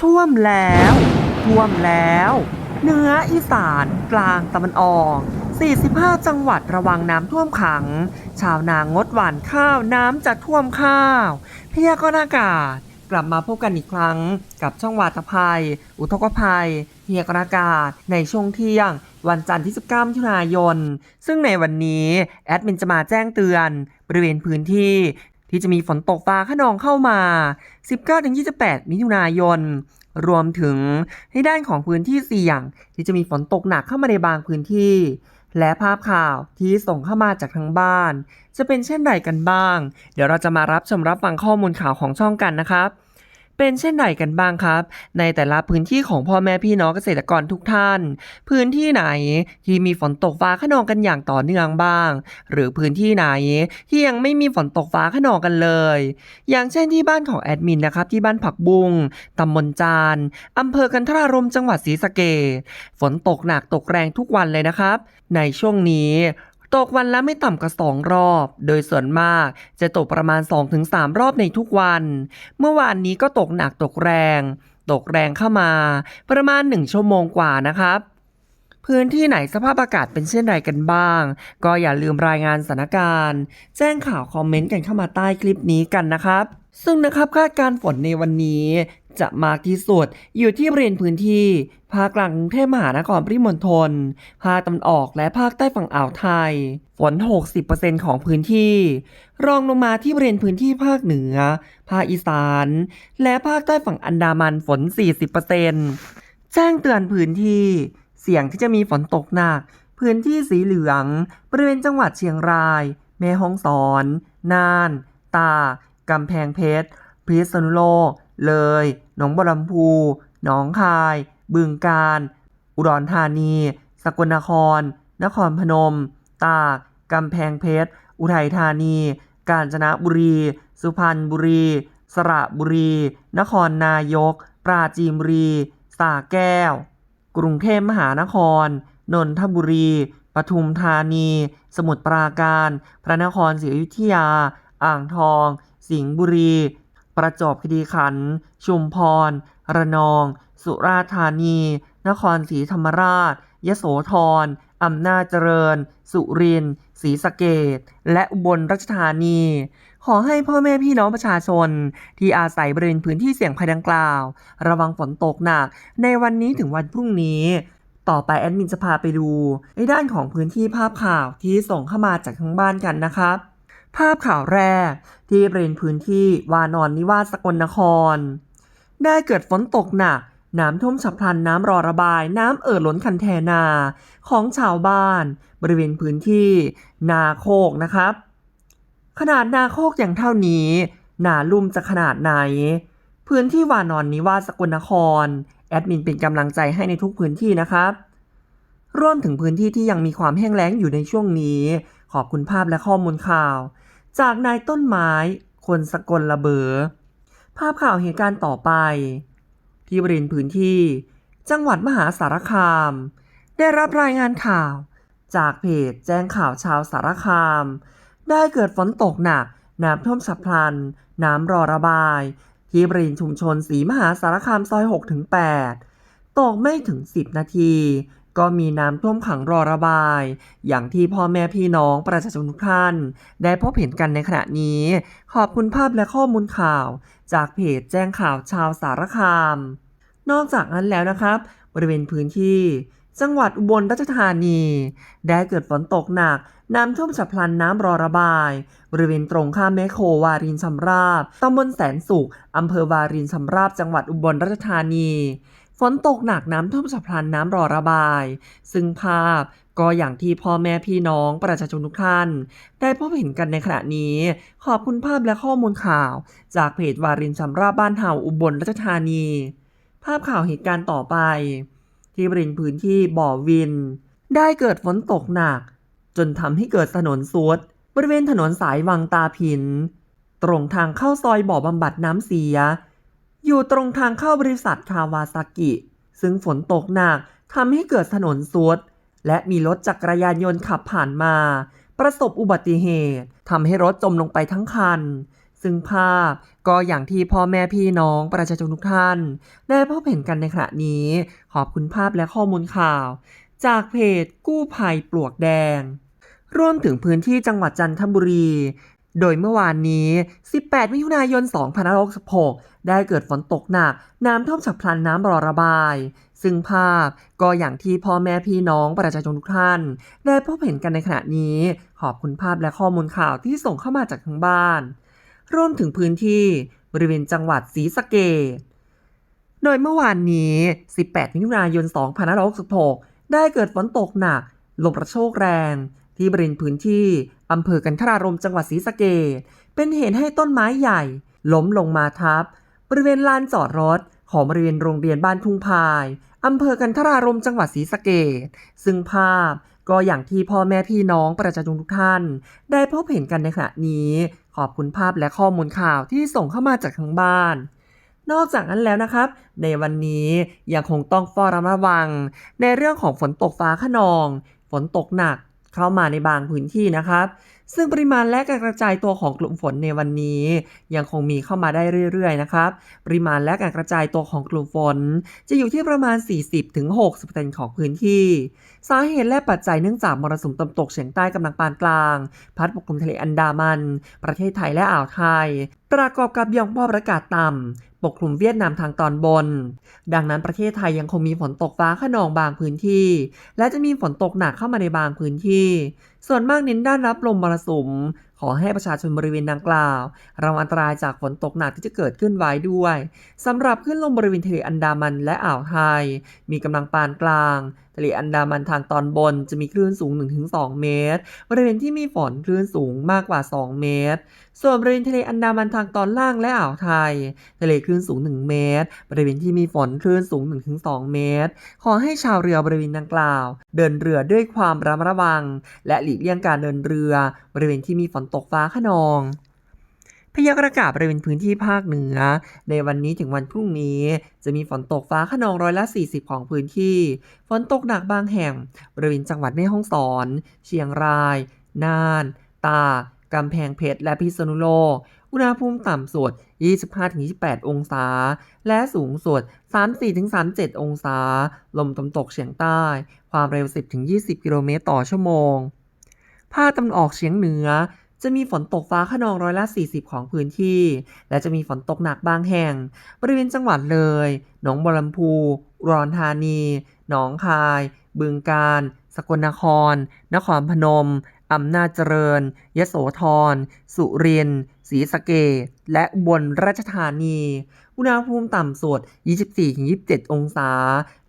ท่วมแล้ว ท่วมแล้ว เหนืออีสาน กลางตะวันออก 45 จังหวัดระวังน้ำท่วมขัง ชาวนางงดหว่านข้าวน้ำจะท่วมข้าวพยากรณ์อากาศกลับมาพบกันอีกครั้งกับช่องวาตภัย อุทกภัยพยากรณ์อากาศในช่วงเที่ยง วันจันทร์ที่ 19มิถุนายน ซึ่งในวันนี้ แอดมินจะมาแจ้งเตือน บริเวณพื้นที่ ที่จะมีฝนตกฟ้าขนองเข้ามา 19-28 มิถุนายน รวมถึงในด้านของพื้นที่เสี่ยง ที่จะมีฝนตกหนักเข้ามาในบางพื้นที่ และภาพข่าวที่ส่งเข้ามาจากทางบ้าน จะเป็นเช่นไรกันบ้าง เดี๋ยวเราจะมารับชมรับฟังข้อมูลข่าวของช่องกันนะครับ เป็นเช่นไรกันบ้างครับ ในแต่ละพื้นที่ของพ่อแม่พี่น้องเกษตรกรทุกท่าน พื้นที่ไหนที่มีฝนตกฟ้าขนองกันอย่างต่อเนื่องบ้าง หรือพื้นที่ไหนที่ยังไม่มีฝนตกฟ้าขนองกันเลย อย่างเช่นที่บ้านของแอดมินนะครับที่บ้านผักบุงตำบลจานอำเภอกันทรารมจังหวัดศรีสะเกษฝนตกหนักตกแรงทุกวันเลยนะครับ ในช่วงนี้ ตกวันละไม่ต่ำกว่าสองรอบ โดยส่วนมากจะตกประมาณ 2-3 รอบในทุกวัน เมื่อวานนี้ก็ตกหนักตกแรง ตกแรงเข้ามา ประมาณ 1 ชั่วโมงกว่านะครับพื้นที่ไหนสภาพอากาศเป็นเช่นไรกันบ้าง ก็อย่าลืมรายงานสถานการณ์ แจ้งข่าวคอมเมนต์กันเข้ามาใต้คลิปนี้กันนะครับ ซึ่งนะครับคาดการฝนในวันนี้ จะมากที่สุดอยู่ที่บริเวณพื้นที่ ภาคกลางกรุงเทพมหานครปริมณฑลภาคตะวันออกและภาคใต้ฝั่งอ่าวไทย ฝน 60%ของพื้นที่ รองลงมาที่บริเวณพื้นที่ภาคเหนือ ภาคอีสาน และภาคใต้ฝั่งอันดามันฝน 40%แจ้งเตือนพื้นที่ เสี่ยงที่จะมีฝนตกหนัก พื้นที่สีเหลือง บริเวณจังหวัดเชียงราย แม่ฮ่องสอน น่าน ตากกำแพงเพชร พิษณุโลก เลย หนองบัวลำพู หนองคาย บึงกาฬ อุดรธานี สกลนคร นครพนม ตาก กำแพงเพชร อุทัยธานี กาญจนบุรี สุพรรณบุรี สระบุรี นครนายก ปราจีนบุรีสระแก้ว กรุงเทพมหานคร นนทบุรี ปทุมธานี สมุทรปราการ พระนครศรีอยุธยา อ่างทอง สิงห์บุรี ประจวบคีรีขันธ์ชุมพร ระนอง สุราษฎร์ธานี นครศรีธรรมราช ยโสธรอำนาจเจริญ สุรินทร์ศรีสะเกษและอุบลราชธานี ขอให้พ่อแม่พี่น้องประชาชน ที่อาศัยบริเวณพื้นที่เสี่ยงภัยดังกล่าว ระวังฝนตกหนัก ในวันนี้ถึงวันพรุ่งนี้ ต่อไปแอดมินจะพาไปดู ในด้านของพื้นที่ภาพข่าวที่ส่งเข้ามาจากทางบ้านกันนะครับ ภาพข่าวแรก ที่บริเวณพื้นที่วานอนนิวาสสกลนคร ได้เกิดฝนตกหนัก น้ำท่วมฉับพลันน้ำรอระบายน้ำเอ่อล้นคันแทนาของชาวบ้าน บริเวณพื้นที่นาโคกนะครับ ขนาดนาโคกอย่างเท่านี้ นาลุ่มจะขนาดไหน พื้นที่วานอนนิวาสสกลนคร แอดมินเป็นกำลังใจให้ในทุกพื้นที่นะครับรวมถึงพื้นที่ที่ยังมีความแห้งแล้งอยู่ในช่วงนี้ ขอบคุณภาพและข้อมูลข่าว จากนายต้นไม้ คนสกลระเบอภาพข่าวเหตุการณ์ต่อไป ที่บริเวณพื้นที่ จังหวัดมหาสารคาม ได้รับรายงานข่าว จากเพจแจ้งข่าวชาวสารคาม ได้เกิดฝนตกหนักน้ำท่วมฉับพลัน น้ำรอระบาย ที่บริเวณชุมชนสีมหาสารคามซอย6-8 ตกไม่ถึง 10 นาที ก็มีน้ำท่วมขังรอระบาย อย่างที่พ่อแม่พี่น้องประชาชนทุกท่าน ได้พบเห็นกันในขณะนี้ ขอบคุณภาพและข้อมูลข่าว จากเพจแจ้งข่าวชาวสารคาม นอกจากนั้นแล้วนะครับ บริเวณพื้นที่ จังหวัดอุบลราชธานี ได้เกิดฝนตกหนัก น้ำท่วมฉับพลันน้ำรอระบาย บริเวณตรงข้ามแมคโควารินชำราบตำบลแสนสุขอำเภอวารินชำราบจังหวัดอุบลราชธานี ฝนตกหนักน้ำท่วมฉับพลันน้ำรอระบาย ซึ่งภาพก็อย่างที่พ่อแม่พี่น้องประชาชนทุกท่าน ได้พบเห็นกันในขณะนี้ ขอบคุณภาพและข้อมูลข่าว จากเพจวารินชำราบบ้านเฮาอุบลราชธานี ภาพข่าวเหตุการณ์ต่อไป ที่บริเวณพื้นที่บ่อวิน ได้เกิดฝนตกหนัก จนทำให้เกิดถนนซุดบริเวณถนนสายวังตาผิน ตรงทางเข้าซอยบ่อบำบัดน้ำเสีย อยู่ตรงทางเข้าบริษัทคาวาซากิ ซึ่งฝนตกหนักทำให้เกิดถนนซุดและมีรถจักรยานยนต์ขับผ่านมา ประสบอุบัติเหตุทำให้รถจมลงไปทั้งคัน ซึ่งภาพก็อย่างที่พ่อแม่พี่น้องประชาชนทุกท่าน ได้พบเห็นกันในขณะนี้ ขอบคุณภาพและข้อมูลข่าว จากเพจกู้ภัยปลวกแดง รวมถึงพื้นที่จังหวัดจันทบุรี โดยเมื่อวานนี้ 18 มิถุนายน 2566 ได้เกิดฝนตกหนัก น้ำท่วมฉับพลันน้ำรอระบาย ซึ่งภาพก็อย่างที่พ่อแม่พี่น้องประชาชนทุกท่าน ได้พบเห็นกันในขณะนี้ ขอบคุณภาพและข้อมูลข่าวที่ส่งเข้ามาจากทางบ้าน รวมถึงพื้นที่บริเวณจังหวัดศรีสะเกษโดยเมื่อวานนี้ 18 มิถุนายน 2566 ได้เกิดฝนตกหนัก ลมกระโชกแรง ที่บริเวณพื้นที่ อำเภอกันทรารมจังหวัดศรีสะเกษเป็นเหตุให้ต้นไม้ใหญ่ ล้มลงมาทับบริเวณลานจอดรถของบริเวณโรงเรียนบ้านทุ่งพายอำเภอกันทรารมจังหวัดศรีสะเกษซึ่งภาพก็อย่างที่พ่อแม่พี่น้องประชาชนทุกท่าน ได้พบเห็นกันในขณะนี้ ขอบคุณภาพและข้อมูลข่าวที่ส่งเข้ามาจากทางบ้าน นอกจากนั้นแล้วนะครับ ในวันนี้ยังคงต้องเฝ้าระมัดระวัง ในเรื่องของฝนตกฟ้าขนอง ฝนตกหนัก เข้ามาในบางพื้นที่นะครับ ซึ่งปริมาณและการกระจายตัวของกลุ่มฝนในวันนี้ ยังคงมีเข้ามาได้เรื่อยๆนะครับ ปริมาณและการกระจายตัวของกลุ่มฝน จะอยู่ที่ประมาณ 40-60%ของพื้นที่ สาเหตุและปัจจัยเนื่องจากมรสุมตะวันตกเฉียงใต้กำลังปานกลาง พัดปกคลุมทะเลอันดามัน ประเทศไทยและอ่าวไทย ประกอบกับย่อมความอากาศต่ำ ปกคลุมเวียดนามทางตอนบน ดังนั้นประเทศไทยยังคงมีฝนตกฟ้าขนองบางพื้นที่ และจะมีฝนตกหนักเข้ามาในบางพื้นที่ ส่วนมากเน้นด้านรับลมมรสุม ขอให้ประชาชนบริเวณดังกล่าวระวังอันตรายจากฝนตกหนักที่จะเกิดขึ้นไว้ด้วยสำหรับขึ้นลมบริเวณทะเลอันดามันและอ่าวไทย มีกำลังปานกลาง ทะเลอันดามันทางตอนบนจะมีคลื่นสูง 1-2 เมตร บริเวณที่มีฝนคลื่นสูงมากกว่า 2 เมตร ส่วนบริเวณทะเลอันดามันทางตอนล่างและอ่าวไทย ทะเลคลื่นสูง 1 เมตร บริเวณที่มีฝนคลื่นสูง 1-2 เมตร ขอให้ชาวเรือบริเวณดังกล่าว เดินเรือด้วยความระมัดระวัง และหลีกเลี่ยงการเดินเรือ บริเวณที่มีฝนตกฟ้าขนอง พยากรณ์อากาศบริเวณพื้นที่ภาคเหนือ ในวันนี้ถึงวันพรุ่งนี้ จะมีฝนตกฟ้าขนองร้อยละ 40 ของพื้นที่ ฝนตกหนักบางแห่ง บริเวณจังหวัดแม่ฮ่องสอน เชียงราย น่าน ตากกำแพงเพชรและพิษณุโลก อุณหภูมิต่ำสุด 25-28 องศา และสูงสุด 34-37 องศา ลมตะวันตกเฉียงใต้ ความเร็ว 10-20 กิโลเมตรต่อชั่วโมง ภาคตะวันออกเฉียงเหนือ จะมีฝนตกฟ้าขนองร้อยละ 40 ของพื้นที่ และจะมีฝนตกหนักบางแห่ง บริเวณจังหวัดเลย หนองบัวลำพู รอุดรธานี หนองคาย บึงกาฬ สกลนคร นครพนม อำนาจเจริญ ยโสธร สุรินทร์ ศรีสะเกษและอุบลราชธานี อุณหภูมิต่ำสุด 24-27 องศา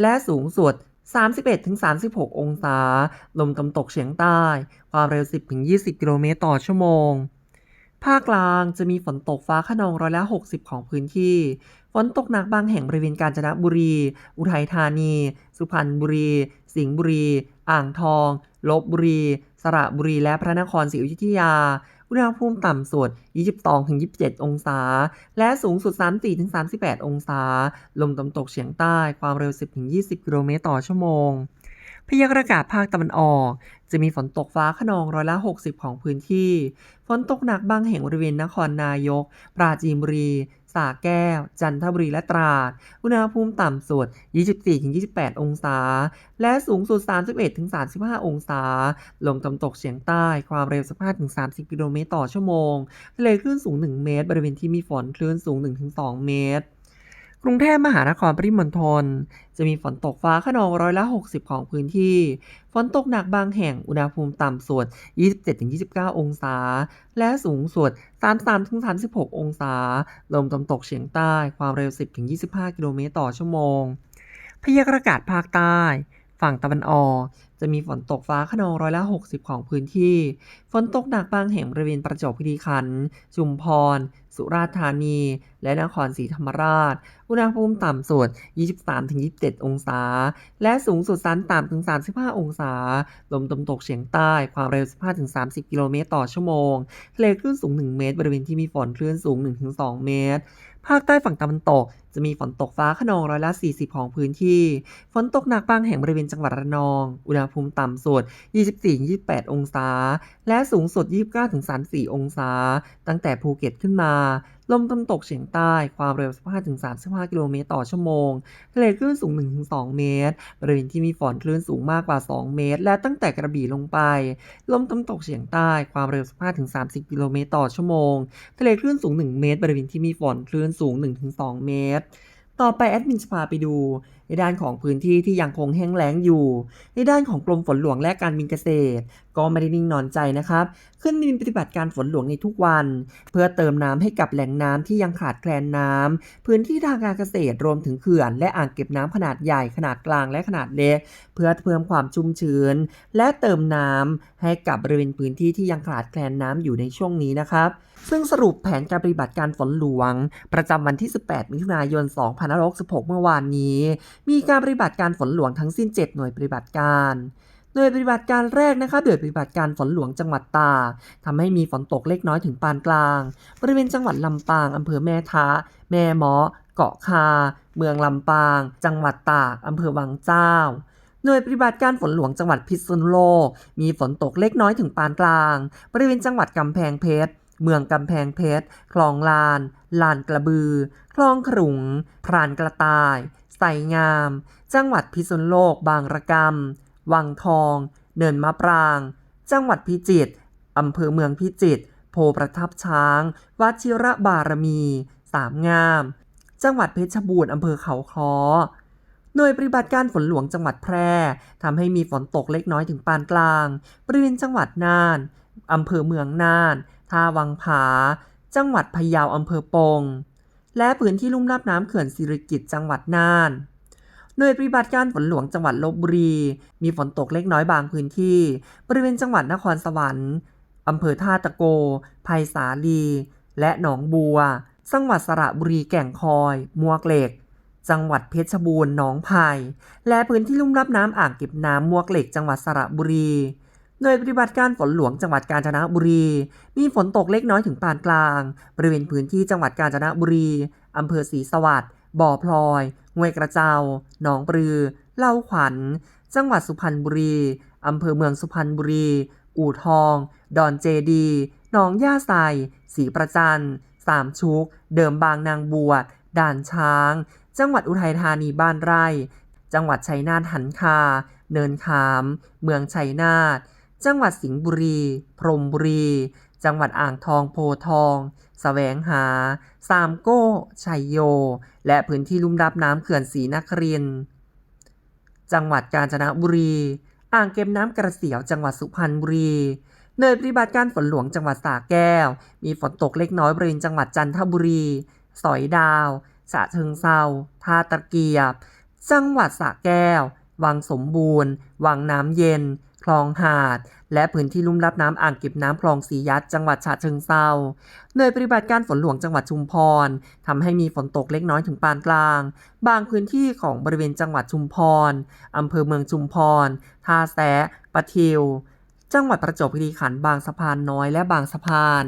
และสูงสุด 31-36 องศา ลมตะวันตกเฉียงใต้ ความเร็ว 10-20 กิโลเมตรต่อชั่วโมง ภาคกลางจะมีฝนตกฟ้าขนองร้อยละ 60 ของพื้นที่ ฝนตกหนักบางแห่งบริเวณกาญจนบุรี อุทัยธานี สุพรรณบุรี สิงห์บุรี อ่างทอง ลบบุรี สระบุรี และพระนครศรีอยุธยา อุณหภูมิต่ำสุด 22-27 องศา และสูงสุด 34-38 องศา ลมตะวันตกเฉียงใต้ความเร็ว 10-20 กิโลเมตรต่อชั่วโมงพยากรณ์อากาศภาคตะวันออก จะมีฝนตกฟ้าขนองร้อยละ 60 ของพื้นที่ ฝนตกหนักบางแห่งบริเวณนครนายก ปราจีนบุรี สระแก้ว จันทบุรีและตราด อุณหภูมิต่ำสุด 24-28 องศา และสูงสุด 31-35 องศา ลมตะวันตกเฉียงใต้ ความเร็ว 15-30 กิโลเมตรต่อชั่วโมง ทะเลคลื่นสูง 1 เมตร บริเวณที่มีฝนคลื่นสูง 1-2 เมตร กรุงเทพมหานครปริมณฑลจะมีฝนตกฟ้าขนองร้อยละ 60 ของพื้นที่ ฝนตกหนักบางแห่งอุณหภูมิต่ำสุด 27-29 องศา และสูงสุด 33-36 องศา ลมตะวันตกเฉียงใต้ความเร็ว 10-25 กิโลเมตรต่อชั่วโมง พยากรณ์อากาศภาคใต้ ฝั่งตะวันออก จะมีฝนตกฟ้าขนองร้อยละ 60 ของพื้นที่ ฝนตกหนักบางแห่งบริเวณประจวบคีรีขันธ์ชุมพร สุราษฎร์ธานี และนครศรีธรรมราช อุณหภูมิต่ำสุด 23-27 องศา และสูงสุด33-35 องศา ลมตะวันตกเฉียงใต้ ความเร็ว 15-30 กิโลเมตรต่อชั่วโมง ทะเลคลื่นสูง 1 เมตร บริเวณที่มีฝนคลื่นสูง 1-2 เมตร ภาคใต้ฝั่งตะวันตกจะมีฝนตกฟ้าขนองร้อยละ 40 ของพื้นที่ ฝนตกหนักบางแห่งบริเวณจังหวัดระนอง อุณหภูมิต่ำสุด 24-28 องศา และสูงสุด 29-34 องศา ตั้งแต่ภูเก็ตขึ้นมา ลมตะวันตกเฉียงใต้ ความเร็ว 15-35 กิโลเมตรต่อชั่วโมง ทะเลคลื่นสูง 1-2 เมตร บริเวณที่มีฝนคลื่นสูงมากกว่า 2 เมตร และตั้งแต่กระบี่ลงไป ลมตะวันตกเฉียงใต้ ความเร็ว 15-30 กิโลเมตรต่อชั่วโมง ทะเลคลื่นสูง 1 เมตร บริเวณที่มีฝนคลื่นสูง 1-2 เมตรต่อไปแอดมินจะพาไปดู ในด้านของพื้นที่ที่ยังคงแห้งแล้งอยู่ ในด้านของกรมฝนหลวงและการบินเกษตร ก็ไม่ได้นิ่งนอนใจนะครับ ขึ้นบินปฏิบัติการฝนหลวงในทุกวัน เพื่อเติมน้ำให้กับแหล่งน้ำที่ยังขาดแคลนน้ำพื้นที่ทางการเกษตรรวมถึงเขื่อน และอ่างเก็บน้ำขนาดใหญ่ขนาดกลางและขนาดเล็ก เพื่อเพิ่มความชุ่มชื้น และเติมน้ำให้กับบริเวณพื้นที่ที่ยังขาดแคลนน้ำอยู่ในช่วงนี้นะครับซึ่งสรุปแผนการปฏิบัติการฝนหลวง ประจำวันที่ 18 มิถุนายน 2566 เมื่อวานนี้ มีการปฏิบัติการฝนหลวงทั้งสิ้น 7 หน่วยปฏิบัติการหน่วยปฏิบัติการแรกนะครับหน่วยปฏิบัติการฝนหลวงจังหวัดตากทำให้มีฝนตกเล็กน้อยถึงปานกลาง บริเวณจังหวัดลำปางอำเภอแม่ทะแม่เมาะเกาะคา เมืองลำปาง จังหวัดตากอำเภอวังเจ้าหน่วยปฏิบัติการฝนหลวงจังหวัดพิษณุโลก มีฝนตกเล็กน้อยถึงปานกลาง บริเวณจังหวัดกำแพงเพชร เมืองกำแพงเพชร คลองลาน ลานกระบือ คลองขรุง พรานกระต่าย ไสงาม จังหวัดพิษณุโลกบางระกำวังทอง เนินมะปราง จังหวัดพิจิตรอำเภอเมืองพิจิตรโพประทับช้าง วัดชิระบารมี สามงาม จังหวัดเพชรบูรณ์อำเภอเขาค้อหน่วยปฏิบัติการฝนหลวงจังหวัดแพร่ทำให้มีฝนตกเล็กน้อยถึงปานกลาง บริเวณจังหวัดน่านอำเภอเมืองน่านท่าวังผา จังหวัดพะเยาอำเภอปง และพื้นที่ลุ่มรับน้ำเขื่อนสิริกิติ์จังหวัดน่านหน่วยปฏิบัติการฝนหลวงจังหวัดลบบุรี มีฝนตกเล็กน้อยบางพื้นที่ บริเวณจังหวัดนครสวรรค์อำเภอท่าตะโกไผ่สาลี และหนองบัว จังหวัดสระบุรีแก่งคอย มวกเหล็ก จังหวัดเพชรบูรณ์หนองไผ่และพื้นที่ลุ่มรับน้ำอ่างเก็บน้ำมวกเหล็ก จังหวัดสระบุรี หน่วยปฏิบัติการฝนหลวงจังหวัดกาญจนบุรี มีฝนตกเล็กน้อยถึงปานกลาง บริเวณพื้นที่จังหวัดกาญจนบุรี อำเภอศรีสวัสดิ์บ่อพลอยห้วยกระเจ้าหนองปลือ เล่าขวัญ จังหวัดสุพรรณบุรี อำเภอเมืองสุพรรณบุรี อู่ทอง ดอนเจดีหนองย่าไซศรีประจันสามชุก เดิมบางนางบวช ด่านช้าง จังหวัดอุทัยธานีบ้านไร่ จังหวัดชัยนาทหันคา เนินขาม เมืองชัยนาท จังหวัดสิงห์บุรี พรหมบุรี จังหวัดอ่างทองโพทองแสวงหา สามโก้ชัยโย และพื้นที่ลุ่มรับน้ำเขื่อนศรีนครินจังหวัดกาญจนบุรี อ่างเก็บน้ำกระเสียวจังหวัดสุพรรณบุรีหน่วยปฏิบัติการฝนหลวงจังหวัดสระแก้ว มีฝนตกเล็กน้อยบริเวณจังหวัดจันทบุรี สอยดาวฉะเชิงเซาท่าตะเกียบ จังหวัดสระแก้ว วังสมบูรณ์ วังน้ำเย็น ลองหาด และพื้นที่ลุ่มรับน้ำอ่างเก็บน้ำคลองสียัดจังหวัดฉะเชิงเซาหน่วยปฏิบัติการฝนหลวงจังหวัดชุมพรทำให้มีฝนตกเล็กน้อยถึงปานกลาง บางพื้นที่ของบริเวณจังหวัดชุมพรอำเภอเมืองชุมพรท่าแซะปะทิว จังหวัดประจวบคีรีขันธ์บางสะพานน้อยและบางสะพาน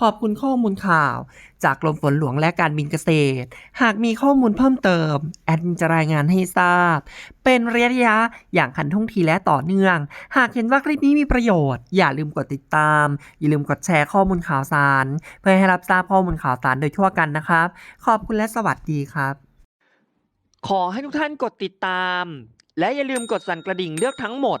ขอบคุณข้อมูลข่าว จากกรมฝนหลวงและการบินเกษตร หากมีข้อมูลเพิ่มเติม แอดมินจะรายงานให้ทราบ เป็นระยะอย่างขันท่องทีและต่อเนื่อง หากเห็นว่าคลิปนี้มีประโยชน์ อย่าลืมกดติดตาม อย่าลืมกดแชร์ข้อมูลข่าวสาร เพื่อให้รับทราบข้อมูลข่าวสารโดยทั่วกันนะครับ ขอบคุณและสวัสดีครับ ขอให้ทุกท่านกดติดตาม และอย่าลืมกดสั่นกระดิ่งเลือกทั้งหมด